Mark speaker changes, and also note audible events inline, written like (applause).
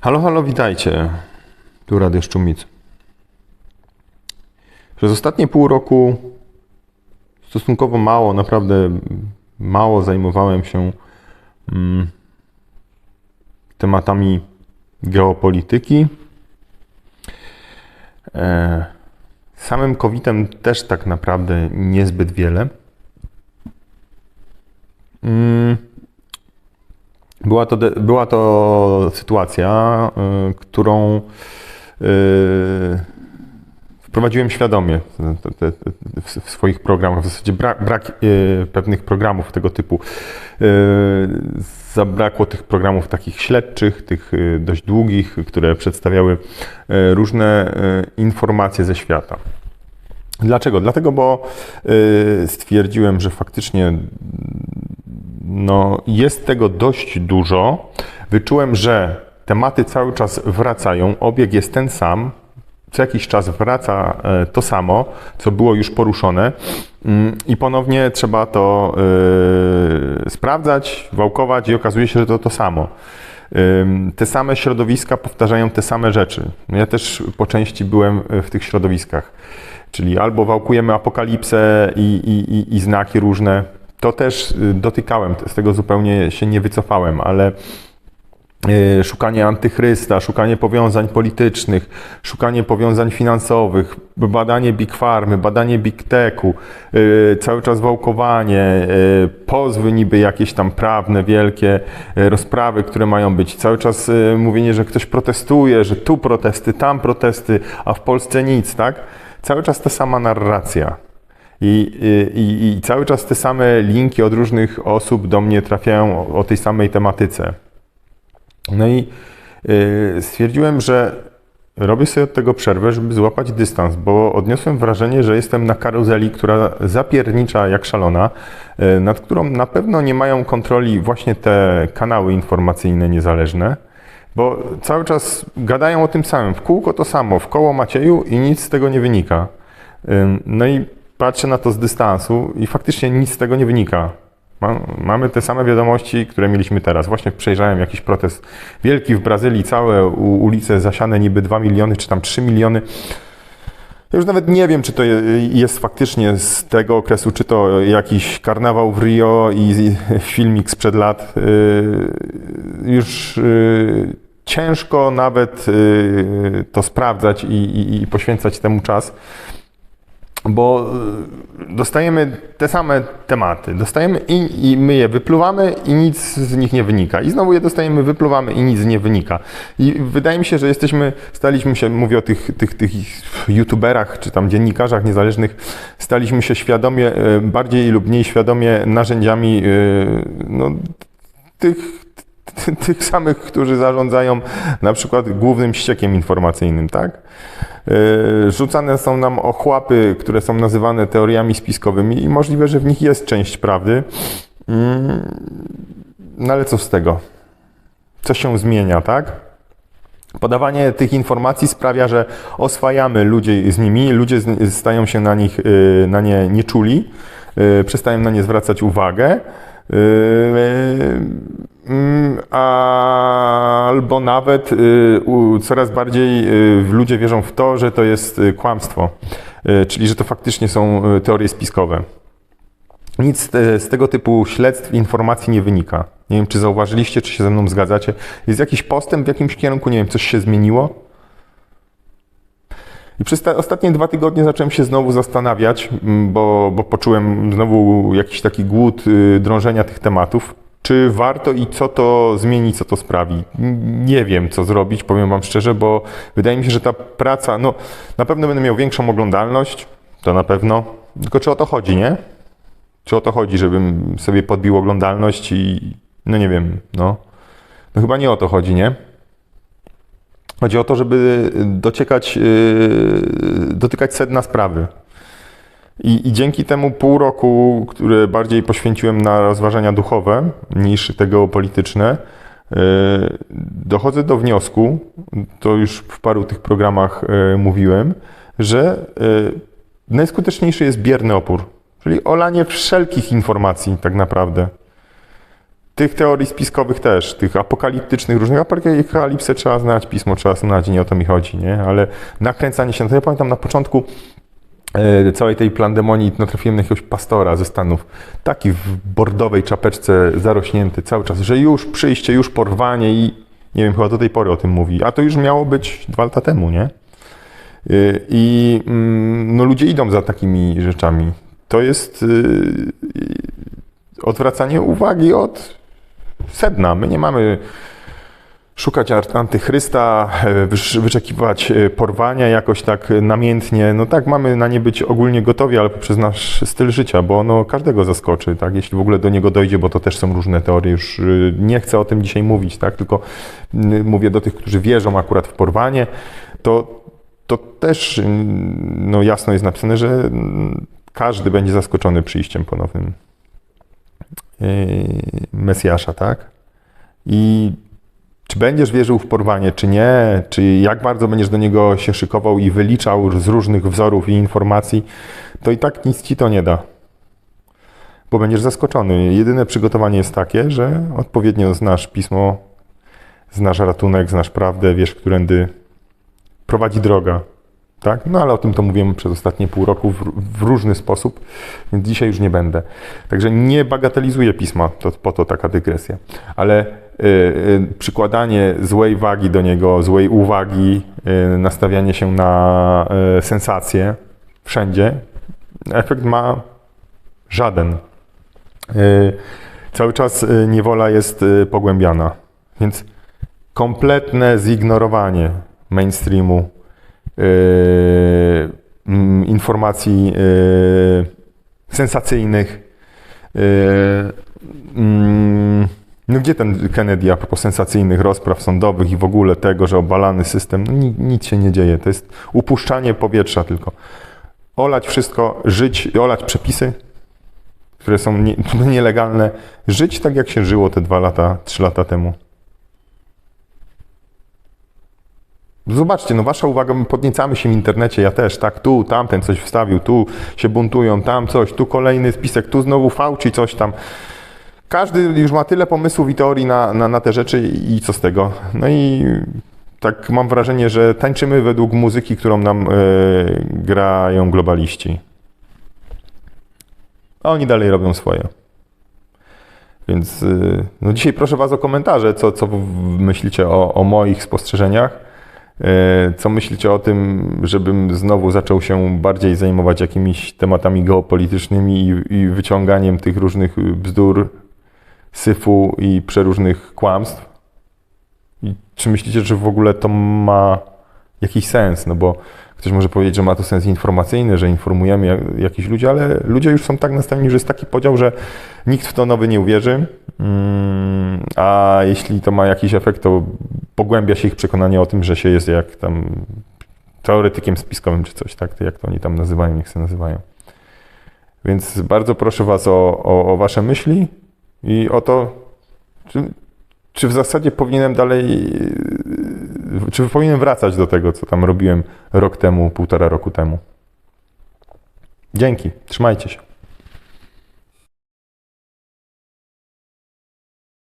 Speaker 1: Halo, halo, witajcie. Tu Radio Szczumic. Przez ostatnie pół roku stosunkowo mało, naprawdę mało zajmowałem się mm, tematami geopolityki. E, samym COVID-em też tak naprawdę niezbyt wiele. Mm, była to, była to sytuacja, y, którą y, wprowadziłem świadomie w swoich programach. W zasadzie brak, brak y, pewnych programów tego typu. Y, zabrakło tych programów takich śledczych, tych y, dość długich, które przedstawiały y, różne y, informacje ze świata. Dlaczego? Dlatego, bo y, stwierdziłem, że faktycznie no, jest tego dość dużo. Wyczułem, że tematy cały czas wracają, obieg jest ten sam. Co jakiś czas wraca e, to samo, co było już poruszone, Mm, i ponownie trzeba to e, sprawdzać, wałkować, i okazuje się, że to to samo. Te same środowiska powtarzają te same rzeczy. Ja też po części byłem w tych środowiskach. Czyli albo wałkujemy apokalipsę i, i, i, i znaki różne. To też y, dotykałem, z tego zupełnie się nie wycofałem, ale szukanie antychrysta, szukanie powiązań politycznych, szukanie powiązań finansowych, badanie Big Farmy, badanie Big Techu, y, cały czas wałkowanie, y, pozwy niby jakieś tam prawne, wielkie, rozprawy, które mają być, cały czas mówienie, że ktoś protestuje, że tu protesty, tam protesty, a w Polsce nic, tak? Cały czas ta sama narracja. I, i, I cały czas te same linki od różnych osób do mnie trafiają o, o tej samej tematyce. No i y, stwierdziłem, że robię sobie od tego przerwę, żeby złapać dystans, bo odniosłem wrażenie, że jestem na karuzeli, która zapiernicza jak szalona, y, nad którą na pewno nie mają kontroli właśnie te kanały informacyjne niezależne, bo cały czas gadają o tym samym, w kółko to samo, w koło Macieju i nic z tego nie wynika. Ym, No i patrzę na to z dystansu i faktycznie nic z tego nie wynika. Ma- Mamy te same wiadomości, które mieliśmy teraz. Właśnie przejrzałem jakiś protest wielki w Brazylii, całe ulice zasiane niby 2 miliony czy tam 3 miliony. Ja już nawet nie wiem, czy to je- jest faktycznie z tego okresu, czy to jakiś karnawał w Rio i filmik sprzed lat. Yy, Już yy, ciężko nawet yy, to sprawdzać i, i poświęcać temu czas bo y, dostajemy te same tematy, dostajemy i, i my je wypluwamy i nic z nich nie wynika. I znowu je dostajemy, wypluwamy i nic nie wynika. I wydaje mi się, że jesteśmy, staliśmy się, mówię o tych, tych, tych youtuberach czy tam dziennikarzach niezależnych, staliśmy się świadomie, y, bardziej lub mniej świadomie narzędziami y, no, tych, ty- tych samych, którzy zarządzają na przykład głównym ściekiem informacyjnym, tak? Yy, Rzucane są nam ochłapy, które są nazywane teoriami spiskowymi i możliwe, że w nich jest część prawdy. Mm, No ale co z tego? Co się zmienia, tak? Podawanie tych informacji sprawia, że oswajamy ludzi z nimi, ludzie stają się na nich, yy, na nie nieczuli, yy, przestają na nie zwracać uwagę. Yy, mm, Albo nawet u- coraz bardziej yy, ludzie wierzą w to, że to jest yy, kłamstwo, czyli że to faktycznie są teorie spiskowe. Nic z, tego typu śledztw, informacji nie wynika. Nie wiem, czy zauważyliście, czy się ze mną zgadzacie. Jest jakiś postęp w jakimś kierunku, nie wiem, coś się zmieniło? I przez te ostatnie dwa tygodnie zacząłem się znowu zastanawiać, m, bo, bo poczułem znowu jakiś taki głód y, drążenia tych tematów. Czy warto i co to zmieni, co to sprawi? Nie wiem, co zrobić, powiem Wam szczerze, bo wydaje mi się, że ta praca, no na pewno będę miał większą oglądalność, to na pewno. Tylko czy o to chodzi, nie? Czy o to chodzi, żebym sobie podbił oglądalność i no nie wiem, no. No chyba nie o to chodzi, nie? Chodzi o to, żeby dociekać, yy, dotykać sedna sprawy. I, I dzięki temu pół roku, które bardziej poświęciłem na rozważania duchowe niż te geopolityczne, yy, dochodzę do wniosku, to już w paru tych programach yy, mówiłem, że yy, najskuteczniejszy jest bierny opór, czyli olanie wszelkich informacji tak naprawdę. tych teorii spiskowych też, tych apokaliptycznych, różnych apokalipsy trzeba znać, pismo trzeba znać, nie o to mi chodzi, nie? Ale nakręcanie się, no ja pamiętam na początku całej tej plandemonii natrafiłem na jakiegoś pastora ze Stanów, taki w bordowej czapeczce zarośnięty cały czas, że już przyjście, już porwanie i nie wiem, chyba do tej pory o tym mówi, a to już miało być dwa lata temu, nie? Y, I mm, no, ludzie idą za takimi rzeczami. To jest y, odwracanie uwagi od sedna. My nie mamy szukać antychrysta, e, wyczekiwać e, porwania jakoś tak namiętnie. No tak, mamy na nie być ogólnie gotowi, ale poprzez nasz styl życia, bo ono każdego zaskoczy, tak, jeśli w ogóle do niego dojdzie, bo to też są różne teorie. Już y, nie chcę o tym dzisiaj mówić, tak, tylko mówię do tych, którzy wierzą akurat w porwanie, to, to też no, jasno jest napisane, że każdy będzie zaskoczony przyjściem ponownym Mesjasza, tak? I czy będziesz wierzył w porwanie, czy nie, czy jak bardzo będziesz do niego się szykował i wyliczał z różnych wzorów i informacji, to i tak nic ci to nie da. Bo będziesz zaskoczony. Jedyne przygotowanie jest takie, że odpowiednio znasz pismo, znasz ratunek, znasz prawdę, wiesz, którędy prowadzi droga. Tak? No ale o tym to mówiłem przez ostatnie pół roku w, w różny sposób, więc dzisiaj już nie będę. Także nie bagatelizuję pisma, to po to taka dygresja. Ale przykładanie złej wagi do niego, złej uwagi, y, nastawianie się na y, sensacje wszędzie, efekt ma żaden. Y, cały czas y, niewola jest y, pogłębiana, więc kompletne zignorowanie mainstreamu, mm, informacji sensacyjnych. No gdzie ten Kennedy a propos sensacyjnych rozpraw sądowych i w ogóle tego, że obalany system, no ni, nic się nie dzieje. To jest upuszczanie powietrza tylko. Olać wszystko, żyć, olać przepisy, które są nie, (laughs) nielegalne, żyć tak jak się żyło te dwa lata, trzy lata temu. Zobaczcie, no wasza uwaga, my podniecamy się w internecie, ja też, tak, tu, tamten coś wstawił, tu się buntują, tam coś, tu kolejny spisek, tu znowu Fauci coś tam. Każdy już ma tyle pomysłów i teorii na, na, na te rzeczy i co z tego. No i tak mam wrażenie, że tańczymy według muzyki, którą nam e, grają globaliści. A oni dalej robią swoje. Więc y, no dzisiaj proszę Was o komentarze, co, co myślicie o, o moich spostrzeżeniach. E, Co myślicie o tym, żebym znowu zaczął się bardziej zajmować jakimiś tematami geopolitycznymi i, i wyciąganiem tych różnych bzdur, syfu i przeróżnych kłamstw? I czy myślicie, że w ogóle to ma jakiś sens? No bo ktoś może powiedzieć, że ma to sens informacyjny, że informujemy jak, ludzi, ale ludzie już są tak nastawieni, że jest taki podział, że nikt w to nowy nie uwierzy. Mm, a jeśli to ma jakiś efekt, to pogłębia się ich przekonanie o tym, że się jest jak tam teoretykiem spiskowym czy coś, tak? Jak to oni tam nazywają, niech się nazywają. Więc bardzo proszę Was o, o, o Wasze myśli i o to, czy, czy w zasadzie powinienem dalej, czy powinienem wracać do tego, co tam robiłem rok temu, półtora roku temu. Dzięki, trzymajcie się.